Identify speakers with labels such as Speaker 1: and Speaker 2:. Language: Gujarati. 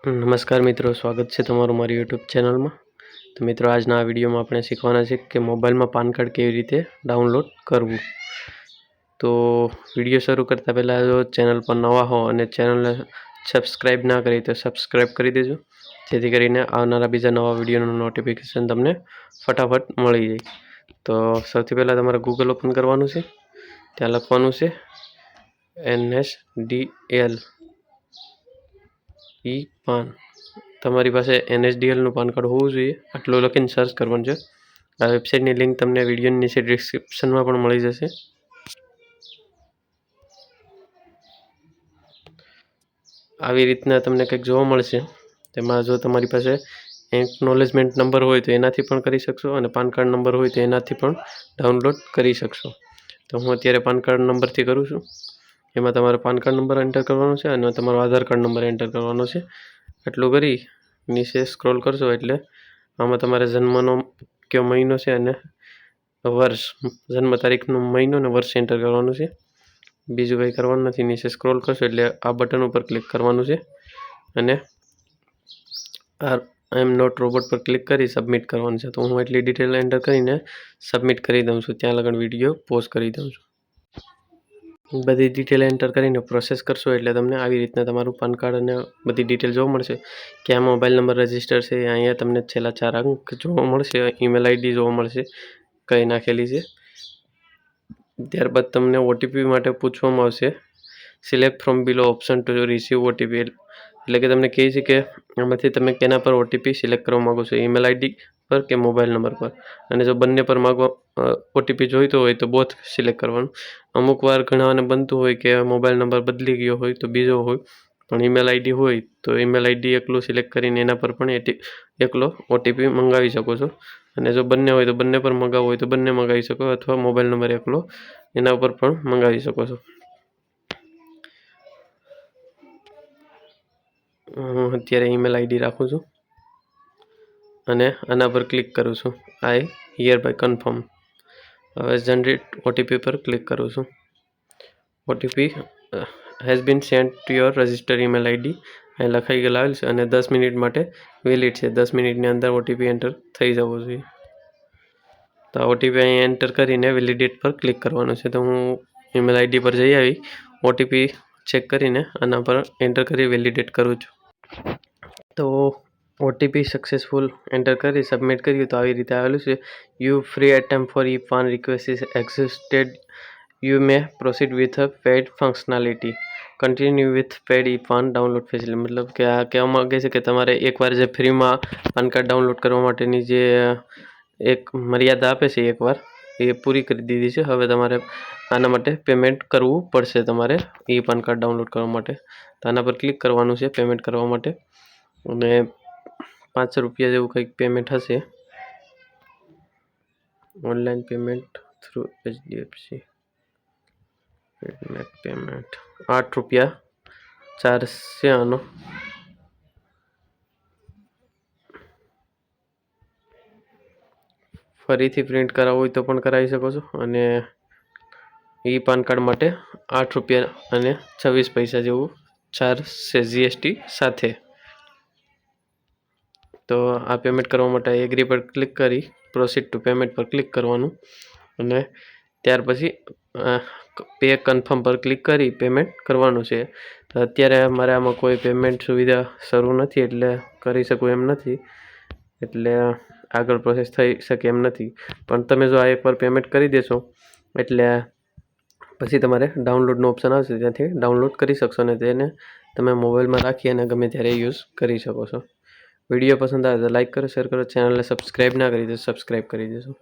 Speaker 1: નમસ્કાર મિત્રો, સ્વાગત છે તમારું મારી યુટ્યુબ ચેનલમાં. તો મિત્રો, આજના આ વિડીયોમાં આપણે શીખવાના છે કે મોબાઈલમાં પાન કાર્ડ કેવી રીતે ડાઉનલોડ કરવું. તો વીડિયો શરૂ કરતાં પહેલાં જો ચેનલ પર નવા હો અને ચેનલને સબસ્ક્રાઈબ ના કરી તો સબસ્ક્રાઈબ કરી દેજો. જેથી કરીને આવનારા બીજા નવા વિડીયોનું નોટિફિકેશન તમને ફટાફટ મળી જાય. તો સૌથી પહેલાં તમારે ગૂગલ ઓપન કરવાનું છે. ત્યાં લખવાનું છે એન એસ ડી એલ ઈ પાન. તમારી પાસે એનએસડીએલનું પાન કાર્ડ હોવું જોઈએ. આટલું લખીને સર્ચ કરવાનું છે. આ વેબસાઇટની લિંક તમને વિડીયોની નીચે ડિસ્ક્રિપ્શનમાં પણ મળી જશે. આવી રીતના તમને કંઈક જોવા મળશે. તેમાં જો તમારી પાસે એકનોલેજમેન્ટ નંબર હોય તો એનાથી પણ કરી શકશો અને પાન કાર્ડ નંબર હોય તો એનાથી પણ ડાઉનલોડ કરી શકશો. તો હું અત્યારે પાન કાર્ડ નંબરથી કરું છું. એમાં તમારે પાન કાર્ડ નંબર એન્ટર કરવાનો છે અને તમારો આધાર કાર્ડ નંબર એન્ટર કરવાનો છે. એટલું કરી નીચે સ્ક્રોલ કરશો એટલે આમાં તમારે જન્મનો કયો મહિનો છે અને વર્ષ, જન્મ તારીખનો મહિનો અને વર્ષ એન્ટર કરવાનું છે. બીજું કંઈ કરવાનું નથી, નીચે સ્ક્રોલ કરશો એટલે આ બટન ઉપર ક્લિક કરવાનું છે. અને આ આઈ એમ નોટ રોબોટ પર ક્લિક કરી સબમિટ કરવાનું છે. તો હું એટલી ડિટેલ એન્ટર કરીને સબમિટ કરી દઉં છું. ત્યાં લગન વીડિયો પોઝ કરી દઉં છું. બધી ડિટેલ એન્ટર કરીને પ્રોસેસ કરશો એટલે તમને આવી રીતના તમારું પાન કાર્ડ અને બધી ડિટેલ જોવા મળશે. ક્યાં મોબાઈલ નંબર રજિસ્ટર છે, અહીંયા તમને છેલ્લા ચાર અંક જોવા મળશે ઈમેલ આઈડી જોવા મળશે, કઈ નાખેલી છે. ત્યારબાદ તમને ઓટીપી માટે પૂછવામાં આવશે. Select from below option to receive OTP એટલે કે તમને કહે છે કે આમાંથી તમે કેના પર ઓટીપી સિલેક્ટ કરવા માગો છો? ઈમેલ આઈડી પર કે મોબાઈલ નંબર પર? અને જો બંને પર માગવા ઓટીપી જોઈતો હોય તો બોથ સિલેક્ટ કરવાનું. અમુક વાર ઘણાને બનતું હોય કે મોબાઈલ નંબર બદલી ગયો હોય તો બીજો હોય, પણ ઈમેલ આઈડી હોય તો ઈમેલ આઈડી એકલું સિલેક્ટ કરીને એના પર પણ એટી, એકલો ઓટીપી મંગાવી શકો છો. અને જો બંને હોય તો બંને પર મંગાવવું હોય તો બંને મંગાવી શકો અથવા મોબાઈલ નંબર એકલો એના ઉપર પણ મંગાવી શકો છો. હું અત્યારે ઈમેલ આઈડી રાખું છું. અને આના પર ક્લિક કરું છું. આઈ હિયર બાય કન્ફર્મ હવે જનરેટ ઓટીપી પર ક્લિક કરું છું. OTP has been send to your register email ID અહીં લખાઈ ગયેલા આવેલ છે અને દસ મિનિટ માટે વેલિડ છે. દસ મિનિટની અંદર ઓટીપી એન્ટર થઈ જવો જોઈએ. તો ઓટીપી અહીં એન્ટર કરીને વેલિડેટ પર ક્લિક કરવાનું છે. તો હું ઈમેલ આઈડી પર જઈ આવી ઓટીપી ચેક કરીને આના પર એન્ટર કરી વેલિડેટ કરું છું. તો ઓટીપી સક્સેસફુલ એન્ટર કરી સબમિટ કર્યું તો આવી રીતે આવેલું છે. You free attempt for e PAN request is existed you may proceed with a paid functionality continue with paid e PAN download facility મતલબ કે આ કહેવા માગે છે કે તમારે એકવાર જે ફ્રીમાં પાન કાર્ડ ડાઉનલોડ કરવા માટેની જે, એક મર્યાદા આપે છે એકવાર, એ પૂરી કરી દીધી છે. હવે તમારે આના માટે પેમેન્ટ કરવું પડશે તમારે ઈ પાન કાર્ડ ડાઉનલોડ કરવા માટે. તો આના પર ક્લિક કરવાનું છે પેમેન્ટ કરવા માટે. અને પાંચસો રૂપિયા જેવું કંઈક પેમેન્ટ હશે. Online payment through HDFC payment આઠ રૂપિયા. ચારસે આનો. ફરીથી પ્રિન્ટ કરાવવું હોય તો પણ કરાવી શકો છો. અને એ પાન કાર્ડ માટે આઠ રૂપિયા અને છવ્વીસ પૈસા જેવું ચાર્જ જીએસટી સાથે. તો આ પેમેન્ટ કરવા માટે એગ્રી પર ક્લિક કરી પ્રોસીડ ટુ પેમેન્ટ પર ક્લિક કરવાનું. અને ત્યાર પછી પે કન્ફર્મ પર ક્લિક કરી પેમેન્ટ કરવાનું છે. તો અત્યારે મારે આમાં કોઈ પેમેન્ટ સુવિધા શરૂ નથી એટલે કરી શકું એમ નથી. એટલે આગળ પ્રોસેસ થઈ શકે એમ નથી. પણ તમે જો આ એકવાર પેમેન્ટ કરી દેશો, એટલે પછી તમારે ડાઉનલોડનો ઓપ્શન આવશે. ત્યાંથી ડાઉનલોડ કરી શકશો ને તેને તમે મોબાઈલમાં રાખી અને ગમે ત્યારે યુઝ કરી શકો છો. વીડિયો પસંદ આવે તો લાઇક કરો, શેર કરો, ચેનલને સબસ્ક્રાઈબ ના કરી તો સબસ્ક્રાઈબ કરી દેજો.